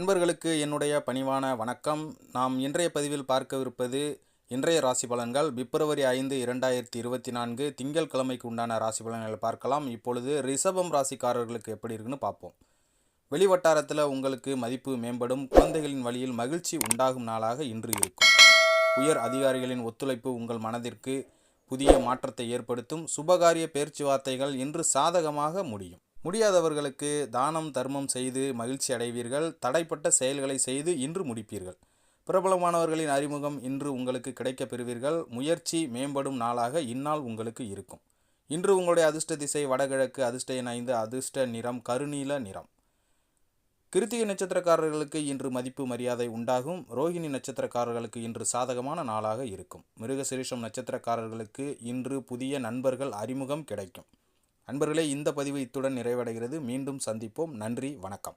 அன்பர்களுக்கு என்னுடைய பணிவான வணக்கம். நாம் இன்றைய பதிவில் பார்க்கவிருப்பது இன்றைய ராசி பலன்கள். பிப்ரவரி ஐந்து இரண்டாயிரத்தி இருபத்தி நான்கு திங்கள் கிழமைக்கு உண்டான ராசி பலன்களை பார்க்கலாம். இப்பொழுது ரிஷபம் ராசிக்காரர்களுக்கு எப்படி இருக்குன்னு பார்ப்போம். வெளிவட்டாரத்தில் உங்களுக்கு மதிப்பு மேம்படும். குழந்தைகளின் வழியில் மகிழ்ச்சி உண்டாகும் நாளாக இன்று இருக்கும். உயர் அதிகாரிகளின் ஒத்துழைப்பு உங்கள் மனதிற்கு புதிய மாற்றத்தை ஏற்படுத்தும். சுபகாரிய பேச்சுவார்த்தைகள் இன்று சாதகமாக முடியும். முடியாதவர்களுக்கு தானம் தர்மம் செய்து மகிழ்ச்சி அடைவீர்கள். தடைப்பட்ட செயல்களை செய்து இன்று முடிப்பீர்கள். பிரபலமானவர்களின் அறிமுகம் இன்று உங்களுக்கு கிடைக்கப் பெறுவீர்கள். முயற்சி மேம்படும் நாளாக இந்நாள் உங்களுக்கு இருக்கும். இன்று உங்களுடைய அதிர்ஷ்ட திசை வடகிழக்கு அதிர்ஷ்ட எண் ஐந்து அதிர்ஷ்ட நிறம் கருநீல நிறம். கிருத்திகை நட்சத்திரக்காரர்களுக்கு இன்று மதிப்பு மரியாதை உண்டாகும். ரோஹிணி நட்சத்திரக்காரர்களுக்கு இன்று சாதகமான நாளாக இருக்கும். மிருகசிரீஷம் நட்சத்திரக்காரர்களுக்கு இன்று புதிய நண்பர்கள் அறிமுகம் கிடைக்கும். நண்பர்களே இந்த பதிவு இத்துடன் நிறைவடைகிறது. மீண்டும் சந்திப்போம். நன்றி வணக்கம்.